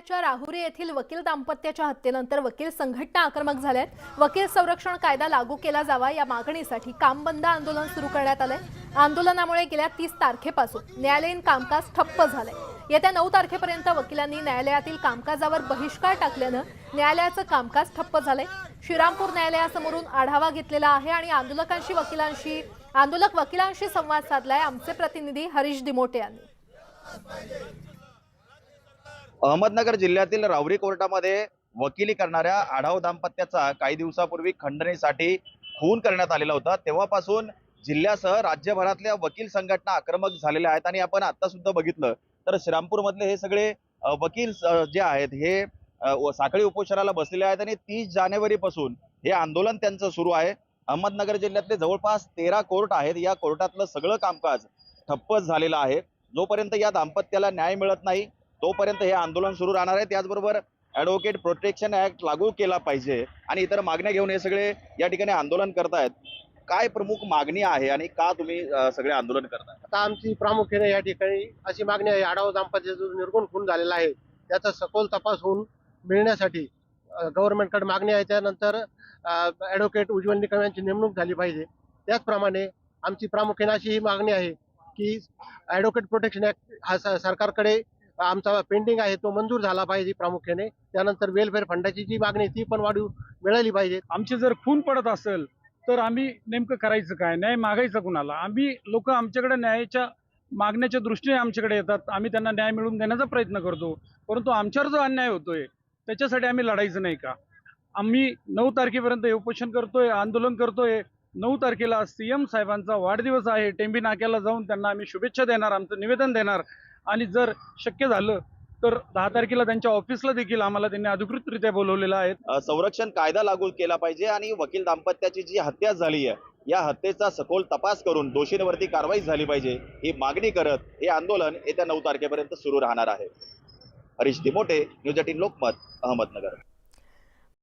पुण्याच्या राहुरी येथील वकील दाम्पत्याच्या हत्येनंतर वकील संघटना आक्रमक झाल्यात. वकील संरक्षण कायदा लागू केला जावा या मागणीसाठी काम बंद आंदोलन सुरू करण्यात आलंय. आंदोलनामुळे गेल्या तीस तारखेपासून न्यायालयीन कामकाज ठप्प झालंय. येत्या नऊ तारखेपर्यंत वकिलांनी न्यायालयातील कामकाजावर बहिष्कार टाकल्यानं न्यायालयाचं कामकाज ठप्प झालंय. श्रीरामपूर न्यायालयासमोरून आढावा घेतलेला आहे आणि आंदोलकांशी वकिलांशी आंदोलक वकिलांशी संवाद साधलाय. आमचे प्रतिनिधी हरीश दिमोटे यांनी. अहमदनगर जिल्ह्यातील रावरी कोर्टामध्ये वकिली करणाऱ्या आढाव दाम्पत्याचा काही दिवसापूर्वी खंडणीसाठी खून करण्यात आलेला होता. तेव्हापासून जिल्ह्यासह राज्यभरातल्या वकील संघटना आक्रमक झालेल्या आहेत आणि आपण आता सुद्धा बघितलं. तर श्रीरामपूरमधले हे सगळे वकील जे आहेत हे साखळी उपोषणाला बसलेले आहेत आणि तीस जानेवारीपासून हे आंदोलन त्यांचं सुरू आहे. अहमदनगर जिल्ह्यातले जवळपास तेरा कोर्ट आहेत. या कोर्टातलं सगळं कामकाज ठप्प झालेलं आहे. जोपर्यंत या दाम्पत्याला न्याय मिळत नाही तोपर्यंत हे आंदोलन सुरू राहणार आहे. त्याचबरोबर ॲडव्होकेट प्रोटेक्शन ॲक्ट लागू केला पाहिजे आणि इतर मागण्या घेऊन हे सगळे या ठिकाणी आंदोलन करतायत. काय प्रमुख मागणी आहे आणि का तुम्ही सगळे आंदोलन करताय? आता आमची प्रामुख्याने या ठिकाणी अशी मागणी आहे आढावा दाम्पत्याचा जो निर्गुण खून झालेला आहे त्याचा सखोल तपास होऊन मिळण्यासाठी गव्हर्नमेंटकडे मागणी आहे. त्यानंतर ॲडव्होकेट उज्ज्वल निकम यांची नेमणूक झाली पाहिजे. त्याचप्रमाणे आमची प्रामुख्याने अशी ही मागणी आहे की ॲडव्होकेट प्रोटेक्शन ॲक्ट हा सरकारकडे आमचा पेंडिंग आहे तो मंजूर झाला पाहिजे प्रामुख्याने. त्यानंतर वेलफेअर फंडाची जी मागणी ती पण वाढू मिळाली पाहिजे. आमचे जर खून पडत असेल तर आम्ही नेमकं करायचं काय? न्याय मागायचा कुणाला? आम्ही लोक आमच्याकडे न्यायाच्या मागण्याच्या दृष्टीने आमच्याकडे येतात. आम्ही त्यांना न्याय मिळवून देण्याचा प्रयत्न करतो. परंतु आमच्यावर जो अन्याय होतोय त्याच्यासाठी आम्ही लढायचं नाही का? आम्ही नऊ तारखेपर्यंत हे उपोषण करतोय आंदोलन करतोय. नऊ तारखेला सीएम साहेबांचा वाढदिवस आहे. टेंबी नाक्याला जाऊन त्यांना आम्ही शुभेच्छा देणार आमचं निवेदन देणार. आणि जर शक्य झालं तर दहा तारखेला त्यांच्या ऑफिसला देखील आम्हाला त्यांनी अधिकृतरित्या बोलवलेलं आहे. संरक्षण कायदा लागू केला पाहिजे आणि वकील दाम्पत्याची जी हत्या झाली आहे या हत्येचा सखोल तपास करून दोषींवरती कारवाई झाली पाहिजे ही मागणी करत हे आंदोलन येत्या नऊ तारखेपर्यंत सुरू राहणार आहे. Harish Dimote news eighteen Lokmat Ahmednagar.